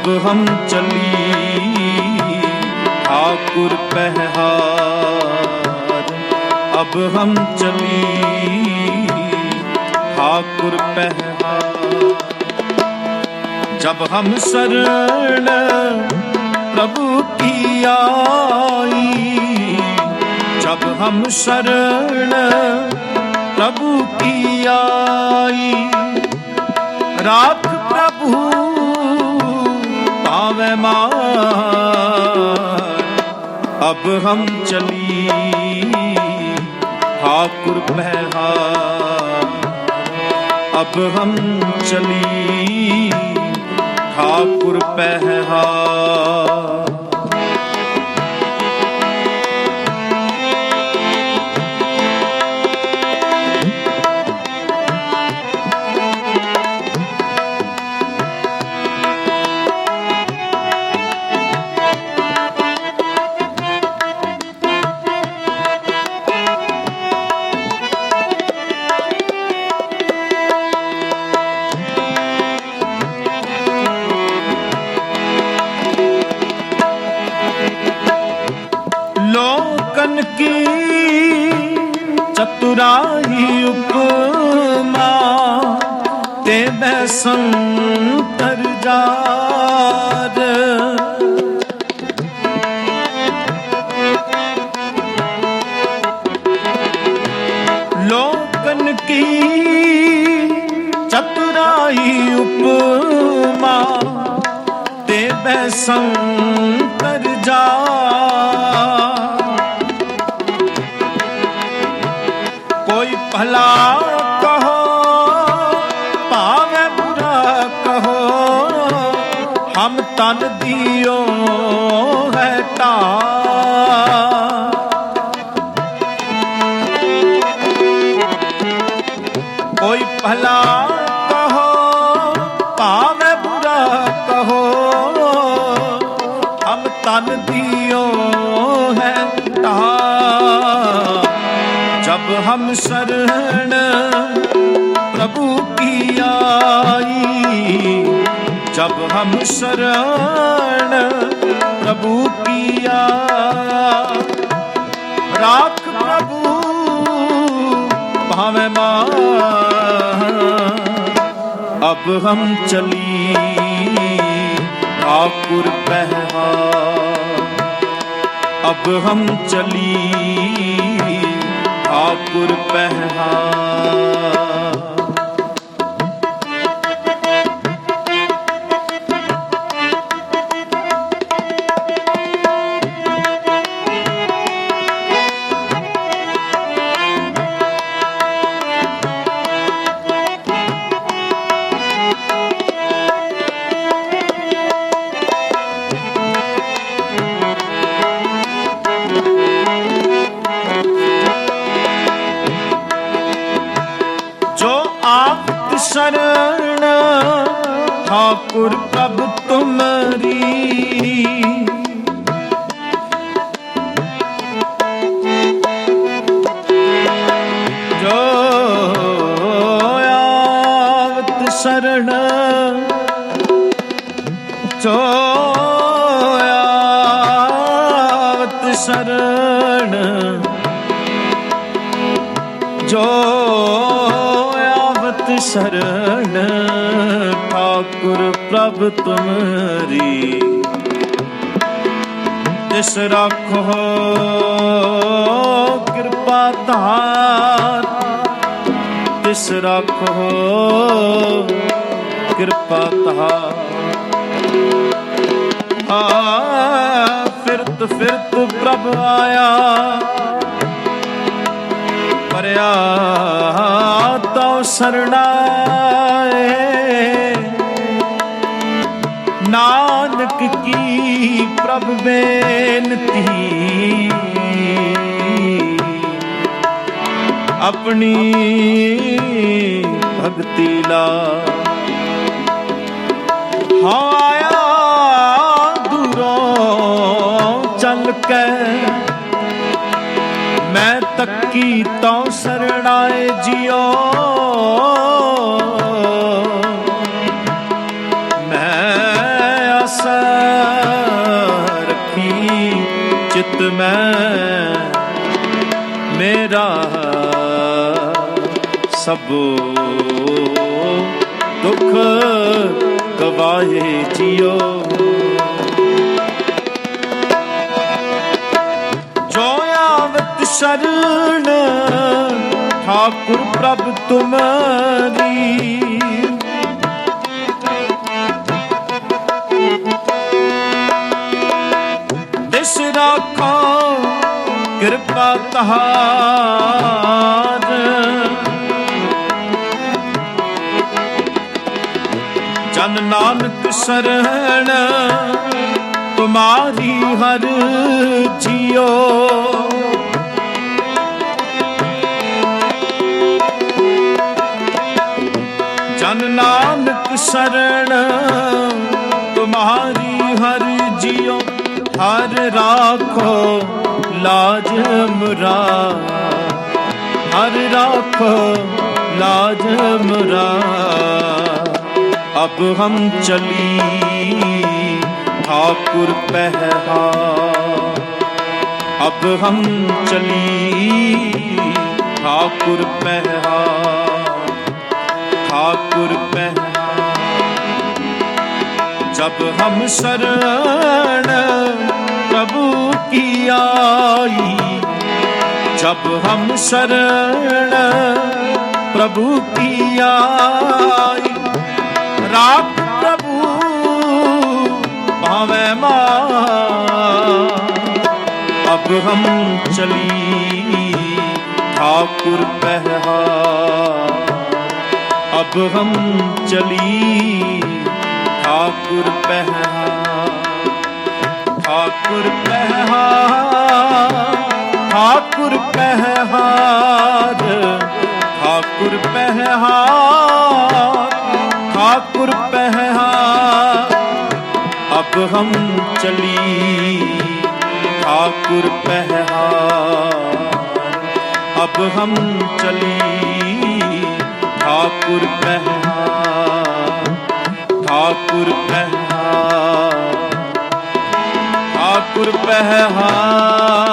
अब हम चली ठाकुर पहहार अब हम चली ठाकुर पहहार जब हम शरण प्रभु की आई जब हम शरण प्रभु की आई राख प्रभु पावे मार अब हम चली ठाकुर पहहार अब हम चली ठाकुर पहहार ਬੈ ਸੰਤਰ ਜਾਰ ਕੀ ਚਤੁਰਾਈ ਉਪਮਾ ਤੇ ਬੈ ਸੰਤਰ भला कहो पावे बुरा कहो हम तन दियो है टा जब हम शरण प्रभु की आई जब हम शरण प्रभु की आई राख प्रभु भावे मां अब हम चली ठाकुर पहहार अब हम चली ठाकुर पहहार ਆਪ ਸਰਣ ਠਾਕੁਰ ਪ੍ਰਭ ਤੁਮਰੀ। ਸਰਣ ਚੋਆਵਤ ਸਰਣ ਜੋ ਨਿਤ ਸ਼ਰਨ, ਠਾਕੁਰ ਪ੍ਰਭ ਤੁਮਰੀ। ਤਿਸ ਰੱਖੋ ਕਿਰਪਾ ਧਾਰ। ਤਿਸ ਰੱਖੋ ਕਿਰਪਾ ਧਾਰ। ਆ ਫਿਰਤ ਫਿਰਤ ਪ੍ਰਭ ਆਇਆ। ਪਰਿਆ ਸਰਣਾਏ। ਨਾਨਕ ਕੀ ਪ੍ਰਭ ਬੇਨਤੀ। ਆਪਣੀ ਭਗਤੀ ਲਾ ਹਾਂ ਆਇਆ ਦੂਰੋਂ ਚੱਲ ਕੇ। ਮੈਂ ਤੱਕੀ ਤਉ ਸਰਣਾਏ ਜਿਉ। ਮੈਂ ਮੇਰਾ ਸਭੋ ਦੁੱਖ ਗਵਾਏ ਜਿਓ। ਜੋ ਆਵਤ ਸ਼ਰਨ ਠਾਕੁਰ ਪ੍ਰਭ ਤੁਮਰੀ। ਕਿਰਪਾ ਜਨ ਨਾਨਕ ਸਰਣ ਤੁਮਾਰੀ ਹਰ ਜੀਓ। ਜਨ ਨਾਨਕ ਸਰਣ ਤੁਮਾਰੀ ਹਰ ਜੀਓ। ਹਰ ਰਾਖੋ ਲਾਜ ਮੁਰਾ ਹਰ ਰਾਖੋ ਲਾਜ ਮੁਰਾ अब हम चली ठाकुर पहहा अब हम चली ठाकुर पहहा ठाकुर पहहा जब हम शरण प्रभु की आई जब हम शरण प्रभु की आई राम प्रभु भावे माँ अब हम चली ठाकुर पहहा अब हम चली ठाकुर पहहा ਠਾਕੁਰ ਪਹਿਹਾਰ ਠਾਕੁਰ ਪਹਿਹਾਰ ਠਾਕੁਰ ਪਹਿਹਾਰ ਠਾਕੁਰ ਪਹਿਹਾਰ ਅਬ ਹਮ ਚਲੀ ਠਾਕੁਰ ਪਹਿਹਾਰ ਅਬ ਹਮ ਚਲੀ ਠਾਕੁਰ ਪਹਿਹਾਰ ਠਾਕੁਰ ਪਹਿਹਾਰ ਗੁਰ ਪਹਿਹਾ